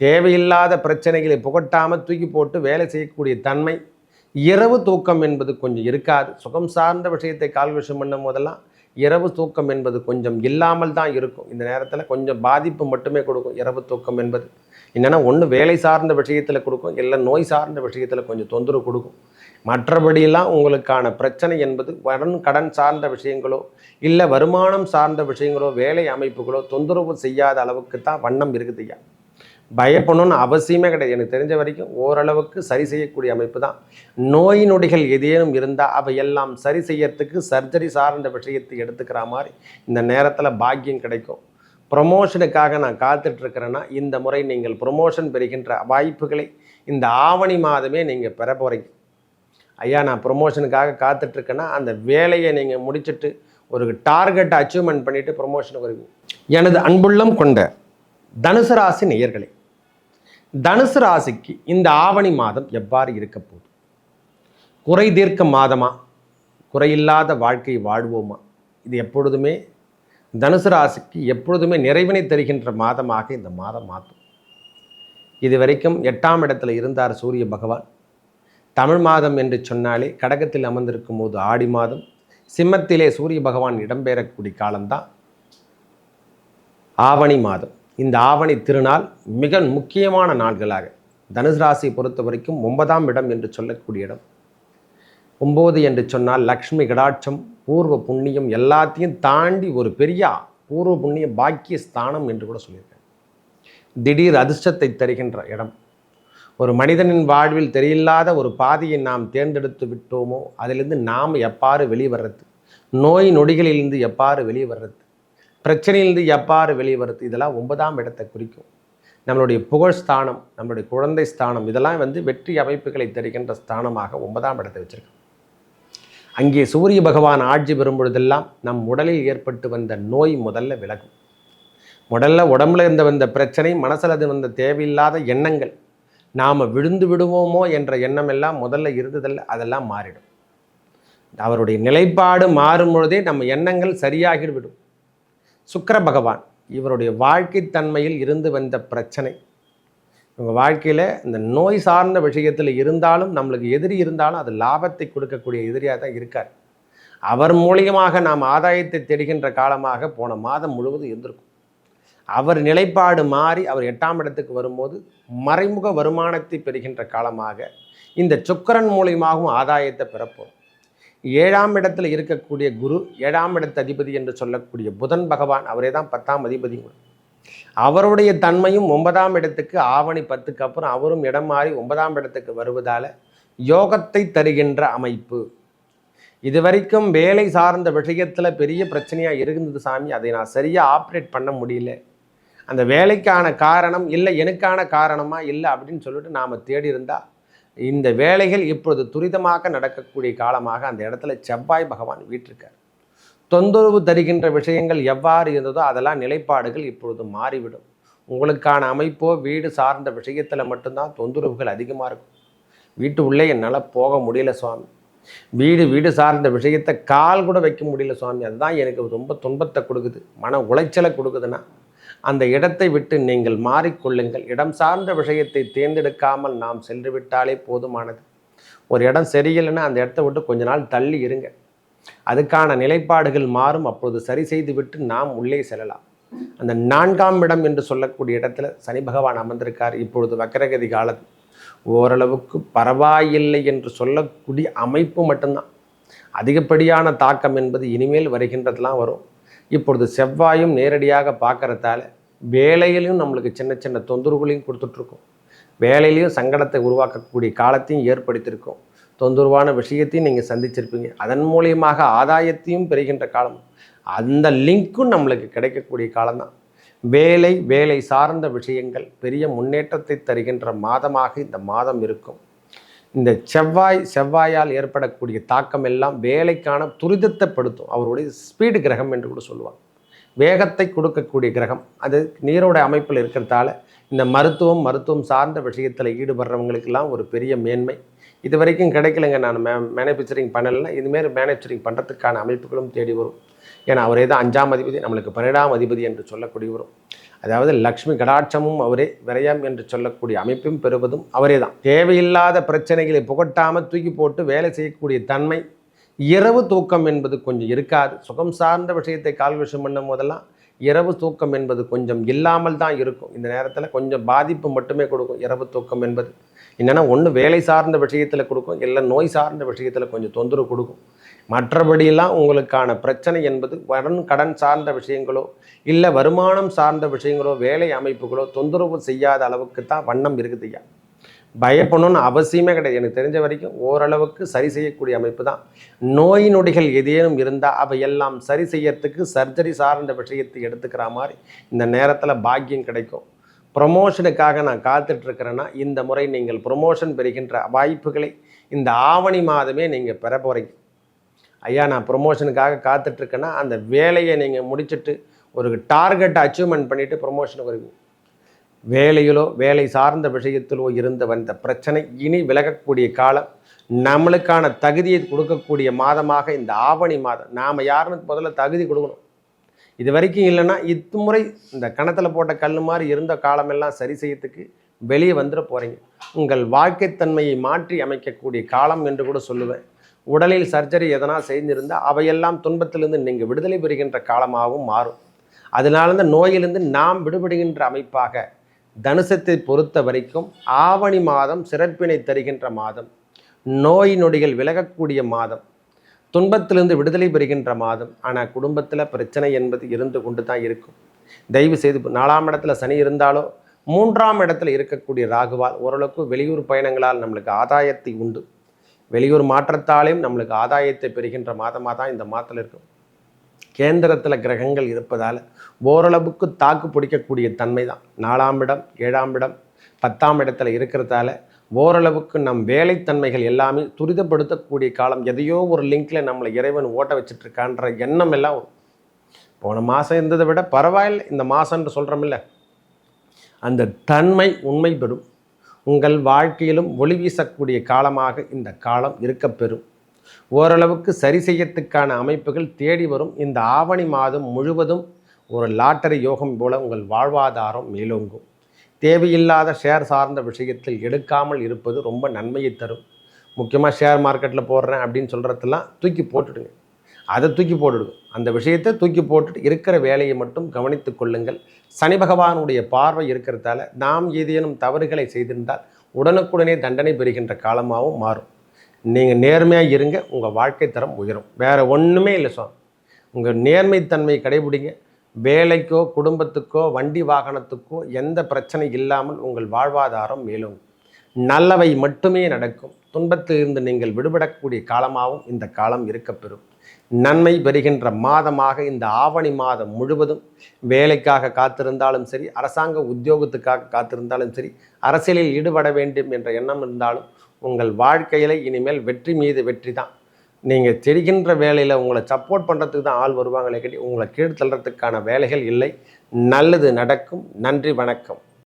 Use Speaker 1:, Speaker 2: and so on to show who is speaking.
Speaker 1: தேவையில்லாத பிரச்சனைகளை புகட்டாமல் தூக்கி போட்டு வேலை செய்யக்கூடிய தன்மை இரவு தூக்கம் என்பது கொஞ்சம் இருக்காது. சுகம் சார்ந்த விஷயத்தை கால்குலேஷன் பண்ணும் போதெல்லாம் இரவு தூக்கம் என்பது கொஞ்சம் இல்லாமல் தான் இருக்கும். இந்த நேரத்தில் கொஞ்சம் பாதிப்பு மட்டுமே கொடுக்கும் இரவு தூக்கம் என்பது. என்னென்னா ஒன்று வேலை சார்ந்த விஷயத்தில் கொடுக்கும் இல்லை நோய் சார்ந்த விஷயத்தில் கொஞ்சம் தொந்தரவு கொடுக்கும். மற்றபடியெல்லாம் உங்களுக்கான பிரச்சனை என்பது கடன் கடன் சார்ந்த விஷயங்களோ இல்லை வருமானம் சார்ந்த விஷயங்களோ வேலை அமைப்புகளோ தொந்தரவு செய்யாத அளவுக்கு தான் வண்ணம் இருக்குது ஐயா. பயப்படணும்னு அவசியமே கிடையாது. எனக்கு தெரிஞ்ச வரைக்கும் ஓரளவுக்கு சரி செய்யக்கூடிய அமைப்பு தான். நோய் நொடிகள் ஏதேனும் இருந்தால் அவை எல்லாம் சரி செய்யறதுக்கு சர்ஜரி சார்ந்த விஷயத்தை எடுத்துக்கிற மாதிரி இந்த நேரத்தில் பாக்கியம் கிடைக்கும். ப்ரொமோஷனுக்காக நான் காத்துட்ருக்கிறேன்னா இந்த முறை நீங்கள் ப்ரொமோஷன் பெறுகின்ற வாய்ப்புகளை இந்த ஆவணி மாதமே நீங்கள் பெற போகிறீங்க ஐயா நான் ப்ரொமோஷனுக்காக காத்துட்ருக்கேன்னா அந்த வேலையை நீங்கள் முடிச்சுட்டு ஒரு டார்கெட்டை அச்சீவ்மெண்ட் பண்ணிவிட்டு ப்ரொமோஷனுக்கு வருவீங்க. எனது அன்புள்ளம் கொண்ட தனுசு ராசி நேயர்களே தனுசு ராசிக்கு இந்த ஆவணி மாதம் எவ்வாறு இருக்க போகுது? குறை தீர்க்க மாதமா? குறையில்லாத வாழ்க்கை வாழ்வோமா? இது எப்பொழுதுமே தனுசு ராசிக்கு எப்பொழுதுமே நிறைவினை தருகின்ற மாதமாக இந்த மாதம் மாற்றும் இது வரைக்கும் எட்டாம் இடத்துல இருந்தார் சூரிய பகவான். தமிழ் மாதம் என்று சொன்னாலே கடகத்தில் அமர்ந்திருக்கும் போது ஆடி மாதம் சிம்மத்திலே சூரிய பகவான் இடம்பெறக்கூடிய காலம்தான் ஆவணி மாதம். இந்த ஆவணி திருநாள் மிக முக்கியமான நாள்களாக. தனுசு ராசியை பொறுத்த வரைக்கும் ஒன்பதாம் இடம் என்று சொல்லக்கூடிய இடம். ஒம்பது என்று சொன்னால் லக்ஷ்மி கடாட்சம் பூர்வ புண்ணியம் எல்லாத்தையும் தாண்டி ஒரு பெரிய பூர்வ புண்ணிய பாக்கிய ஸ்தானம் என்று கூட சொல்லியிருக்கேன் திடீர் அதிர்ஷ்டத்தை தருகின்ற இடம். ஒரு மனிதனின் வாழ்வில் தெரியில்லாத ஒரு பாதையை நாம் தேர்ந்தெடுத்து விட்டோமோ அதிலிருந்து நாம் எப்பாறு வெளிவர்றது? நோய் நொடிகளிலிருந்து எப்பாறு வெளிவர்றது? பிரச்சனையிலிருந்து எப்பாறு வெளிவருது? இதெல்லாம் ஒன்பதாம் இடத்தை குறிக்கும். நம்மளுடைய புகழ் ஸ்தானம் நம்மளுடைய குழந்தை ஸ்தானம் இதெல்லாம் வந்து வெற்றி அமைப்புகளை தருகின்ற ஸ்தானமாக ஒன்பதாம் இடத்தை வச்சுருக்கோம் அங்கே சூரிய பகவான் ஆட்சி பெறும் பொழுதெல்லாம் நம் உடலில் ஏற்பட்டு வந்த நோய் முதல்ல விலகும். முதல்ல உடம்புல இருந்த வந்த பிரச்சனை மனசில் அது வந்த தேவையில்லாத எண்ணங்கள் நாம் விழுந்து விடுவோமோ என்ற எண்ணம் எல்லாம் முதல்ல இருந்ததில்ல அதெல்லாம் மாறிடும். அவருடைய நிலைப்பாடு மாறும் பொழுதே நம்ம எண்ணங்கள் சரியாகிவிடும். சுக்கர பகவான் இவருடைய வாழ்க்கை தன்மையில் இருந்து வந்த பிரச்சனை. இவங்க வாழ்க்கையில் இந்த நோய் சார்ந்த விஷயத்தில் இருந்தாலும் நம்மளுக்கு எதிரி இருந்தாலும் அது லாபத்தை கொடுக்கக்கூடிய எதிரியாக தான் இருக்கார். அவர் மூலியமாக நாம் ஆதாயத்தை தேடுகின்ற காலமாக போன மாதம் முழுவதும் இருந்திருக்கும். அவர் நிலைப்பாடு மாறி அவர் எட்டாம் இடத்துக்கு வரும்போது மறைமுக வருமானத்தை பெறுகின்ற காலமாக இந்த சுக்கிரன் மூலியமாகவும் ஆதாயத்தை பெறப்போம் ஏழாம் இடத்துல இருக்கக்கூடிய குரு ஏழாம் இடத்து அதிபதி என்று சொல்லக்கூடிய புதன் பகவான் அவரே தான் பத்தாம் அதிபதி. அவருடைய தன்மையும் ஒன்பதாம் இடத்துக்கு ஆவணி பத்துக்கு அப்புறம் அவரும் இடம் மாறி ஒன்பதாம் இடத்துக்கு வருவதால் யோகத்தை தருகின்ற அமைப்பு. இதுவரைக்கும் வேலை சார்ந்த விஷயத்தில் பெரிய பிரச்சனையாக இருந்தது சாமி. அதை நான் சரியாக ஆப்ரேட் பண்ண முடியல. அந்த வேலைக்கான காரணம் இல்லை எனக்கான காரணமாக இல்லை அப்படின்னு சொல்லிட்டு நாம் தேடி இருந்தால் இந்த வேலைகள் இப்பொழுது துரிதமாக நடக்கக்கூடிய காலமாக அந்த இடத்துல செவ்வாய் பகவான் வீட்டிருக்கார் தொந்தரவு தருகின்ற விஷயங்கள் எவ்வாறு இருந்ததோ அதெல்லாம் நிலைப்பாடுகள் இப்பொழுது மாறிவிடும். உங்களுக்கான அமைப்போ வீடு சார்ந்த விஷயத்தில் மட்டும்தான் தொந்தரவுகள் அதிகமாக இருக்கும். வீட்டு உள்ளே என்னால் போக முடியல சுவாமி. வீடு வீடு சார்ந்த விஷயத்தை கால் கூட வைக்க முடியல சுவாமி. அதுதான் எனக்கு ரொம்ப துன்பத்தை கொடுக்குது. மன உளைச்சலை கொடுக்குதுன்னா. அந்த இடத்தை விட்டு நீங்கள் மாறிக்கொள்ளுங்கள். இடம் சார்ந்த விஷயத்தை தேர்ந்தெடுக்காமல் நாம் சென்று விட்டாலே போதுமானது. ஒரு இடம் சரியில்லைன்னா அந்த இடத்த விட்டு கொஞ்ச நாள் தள்ளி இருங்க. அதுக்கான நிலைப்பாடுகள் மாறும். அப்போது சரி செய்துவிட்டு நாம் உள்ளே செல்லலாம். அந்த நான்காம் இடம் என்று சொல்லக்கூடிய இடத்துல சனி பகவான் அமர்ந்திருக்கார். இப்பொழுது வக்கரகதி காலம் ஓரளவுக்கு பரவாயில்லை என்று சொல்லக்கூடிய அமைப்பு மட்டும்தான். அதிகப்படியான தாக்கம் என்பது இனிமேல் வருகின்றதெல்லாம் வரும். இப்பொழுது செவ்வாயும் நேரடியாக பார்க்கறதால வேலையிலையும் நம்மளுக்கு சின்ன சின்ன தொந்தரவுகளையும் கொடுத்துட்ருக்கோம். வேலையிலையும் சங்கடத்தை உருவாக்கக்கூடிய காலத்தையும் ஏற்படுத்தியிருக்கோம். தொந்தரவான விஷயத்தையும் நீங்கள் சந்திச்சிருப்பீங்க. அதன் மூலியமாக ஆதாயத்தையும் பெறுகின்ற காலம். அந்த லிங்க்கும் நம்மளுக்கு கிடைக்கக்கூடிய காலம்தான். வேலை வேலை சார்ந்த விஷயங்கள் பெரிய முன்னேற்றத்தை தருகின்ற மாதமாக இந்த மாதம் இருக்கும். இந்த செவ்வாய் செவ்வாயால் ஏற்படக்கூடிய தாக்கம் எல்லாம் வேலைக்கான துரிதத்தைப்படுத்தும். அவருடைய ஸ்பீடு கிரகம் என்று கூட சொல்லுவாங்க. வேகத்தை கொடுக்கக்கூடிய கிரகம். அது நீரோட அமைப்பில் இருக்கிறதால இந்த மருத்துவம் மருத்துவம் சார்ந்த விஷயத்தில் ஈடுபடுறவங்களுக்கெல்லாம் ஒரு பெரிய மேன்மை. இது வரைக்கும் கிடைக்கலங்க. நான் மே மேனுஃபேக்சரிங் பண்ணலைன்னா இதுமாரி மேனுஃபேக்சரிங் பண்ணுறதுக்கான அமைப்புகளும் தேடி வரும். ஏன்னா அவரே தான் அஞ்சாம் அதிபதி நம்மளுக்கு பன்னெண்டாம் அதிபதி என்று சொல்லக்கூடிய வரும் அதாவது லக்ஷ்மி கடாட்சமும் அவரே விரயம் என்று சொல்லக்கூடிய அமைப்பும் பெறுவதும் அவரே தான் தேவையில்லாத பிரச்சனைகளை புகட்டாமல் தூக்கி போட்டு வேலை செய்யக்கூடிய தன்மை இரவு தூக்கம் என்பது கொஞ்சம் இருக்காது. சுகம் சார்ந்த விஷயத்தை கால் விஷயம் பண்ணும் போதெல்லாம் இரவு தூக்கம் என்பது கொஞ்சம் இல்லாமல் தான் இருக்கும். இந்த நேரத்தில் கொஞ்சம் பாதிப்பு மட்டுமே கொடுக்கும். இரவு தூக்கம் என்பது. என்னென்னா ஒன்று வேலை சார்ந்த விஷயத்தில் கொடுக்கும் இல்லை நோய் சார்ந்த விஷயத்தில் கொஞ்சம் தொந்தரவு கொடுக்கும். மற்றபடியெல்லாம் உங்களுக்கான பிரச்சனை என்பது வடன் கடன் சார்ந்த விஷயங்களோ இல்லை வருமானம் சார்ந்த விஷயங்களோ வேலை அமைப்புகளோ தொந்தரவு செய்யாத அளவுக்கு தான் வண்ணம் இருக்குதுயா பயப்படணும்னு அவசியமே கிடையாது. எனக்கு தெரிஞ்ச வரைக்கும் ஓரளவுக்கு சரி செய்யக்கூடிய அமைப்பு தான். நோய் நொடிகள் ஏதேனும் இருந்தால் அவை எல்லாம் சரி செய்யறதுக்கு சர்ஜரி சார்ந்த விஷயத்தை எடுத்துக்கிற மாதிரி இந்த நேரத்தில் பாக்கியம் கிடைக்கும். ப்ரொமோஷனுக்காக நான் காத்துட்ருக்கிறேன்னா இந்த முறை நீங்கள் ப்ரொமோஷன் பெறுகின்ற வாய்ப்புகளை இந்த ஆவணி மாதமே நீங்கள் பெற போகிறீங்க ஐயா நான் ப்ரொமோஷனுக்காக காத்துட்ருக்கேன்னா அந்த வேலையை நீங்கள் முடிச்சுட்டு ஒரு டார்கெட் அச்சீவ்மெண்ட் பண்ணிவிட்டு ப்ரொமோஷனுக்கு வருவீங்க. வேலையிலோ வேலை சார்ந்த விஷயத்திலோ இருந்து வந்த பிரச்சனை இனி விலகக்கூடிய காலம் நம்மளுக்கான தகுதியை கொடுக்கக்கூடிய மாதமாக இந்த ஆவணி மாதம். நாம் யாருன்னு முதல்ல தகுதி கொடுக்கணும். இது வரைக்கும் இல்லைன்னா இத்துமுறை இந்த கணத்தில் போட்ட கல் மாதிரி இருந்த காலமெல்லாம் சரி செய்யறதுக்கு வெளியே வந்துட போகிறீங்க உங்கள் வாழ்க்கைத்தன்மையை மாற்றி அமைக்கக்கூடிய காலம் என்று கூட சொல்லுவேன். உடலில் சர்ஜரி எதனா செய்திருந்தால் அவையெல்லாம் துன்பத்திலிருந்து நீங்கள் விடுதலை பெறுகின்ற காலமாகவும் மாறும். அதனால இந்த நோயிலிருந்து நாம் விடுபடுகின்ற அமைப்பாக தனுசத்தை பொறுத்த வரைக்கும் ஆவணி மாதம் சிறப்பினை தருகின்ற மாதம். நோய் நொடிகள் விலகக்கூடிய மாதம். துன்பத்திலிருந்து விடுதலை பெறுகின்ற மாதம். ஆனால் குடும்பத்தில் பிரச்சனை என்பது இருந்து கொண்டு தான் இருக்கும். தயவு செய்து நாலாம் இடத்துல சனி இருந்தாலோ மூன்றாம் இடத்துல இருக்கக்கூடிய ராகுவால் ஓரளவுக்கு வெளியூர் பயணங்களால் நம்மளுக்கு ஆதாயத்தை உண்டு. வெளியூர் மாற்றத்தாலையும் நம்மளுக்கு ஆதாயத்தை பெறுகின்ற மாதமாக தான் இந்த மாதத்தில் இருக்கும். கேந்திரத்தில் கிரகங்கள் இருப்பதால் ஓரளவுக்கு தாக்கு பிடிக்கக்கூடிய தன்மை தான் நாலாம் இடம் ஏழாம் இடம் பத்தாம் இடத்துல இருக்கிறதால ஓரளவுக்கு நம் வேலைத்தன்மைகள் எல்லாமே துரிதப்படுத்தக்கூடிய காலம் எதையோ ஒரு லிங்க்ல நம்மளை இறைவன் ஓட்ட வச்சிட்ருக்கான்ற எண்ணம் எல்லாம் வரும். போன மாதம் இருந்ததை விட பரவாயில்லை இந்த மாதம்னு சொல்கிறோமில்ல அந்த தன்மை உண்மை பெறும். உங்கள் வாழ்க்கையிலும் ஒளி வீசக்கூடிய காலமாக இந்த காலம் இருக்கப்பெறும் ஓரளவுக்கு சரி செய்யத்துக்கான அமைப்புகள் தேடி வரும். இந்த ஆவணி மாதம் முழுவதும் ஒரு லாட்டரி யோகம் போல உங்கள் வாழ்வாதாரம் மேலோங்கும். தேவையில்லாத ஷேர் சார்ந்த விஷயத்தில் எடுக்காமல் இருப்பது ரொம்ப நன்மையை தரும். முக்கியமாக ஷேர் மார்க்கெட்டில் போடுறேன் அப்படின்னு சொல்கிறதெல்லாம் தூக்கி போட்டுடுங்க. அதை தூக்கி போட்டுடுங்க. அந்த விஷயத்தை தூக்கி போட்டுட்டு இருக்கிற வேலையை மட்டும் கவனித்து கொள்ளுங்கள். சனி பகவானுடைய பார்வை இருக்கிறதால நாம் ஏதேனும் தவறுகளை செய்திருந்தால் உடனுக்குடனே தண்டனை பெறுகின்ற காலமாகவும் மாறும். நீங்கள் நேர்மையாக இருங்க. உங்கள் வாழ்க்கை தரம் உயரும். வேறு ஒன்றுமே இல்லை சார் உங்கள் நேர்மைத்தன்மையை கடைபிடிங்க. வேலைக்கோ குடும்பத்துக்கோ வண்டி வாகனத்துக்கோ எந்த பிரச்சனை இல்லாமல் உங்கள் வாழ்வாதாரம் மேலும் நல்லவை மட்டுமே நடக்கும். துன்பத்திலிருந்து நீங்கள் விடுபடக்கூடிய காலமாகவும் இந்த காலம் இருக்கப்பெறும். நன்மை பெறுகின்ற மாதமாக இந்த ஆவணி மாதம் முழுவதும் வேலைக்காக காத்திருந்தாலும் சரி அரசாங்க உத்தியோகத்துக்காக காத்திருந்தாலும் சரி அரசியலில் ஈடுபட வேண்டும் என்ற எண்ணம் இருந்தாலும் உங்கள் வாழ்க்கையில் இனிமேல் வெற்றி மீது வெற்றி தான் நீங்கள் தெரிகின்ற வேலையில் உங்களை சப்போர்ட் பண்ணுறதுக்கு தான் ஆள் வருவாங்களே கட்டி உங்களை கீழ்த்தள்ளுறதுக்கான வேலைகள் இல்லை. நல்லது நடக்கும். நன்றி வணக்கம்.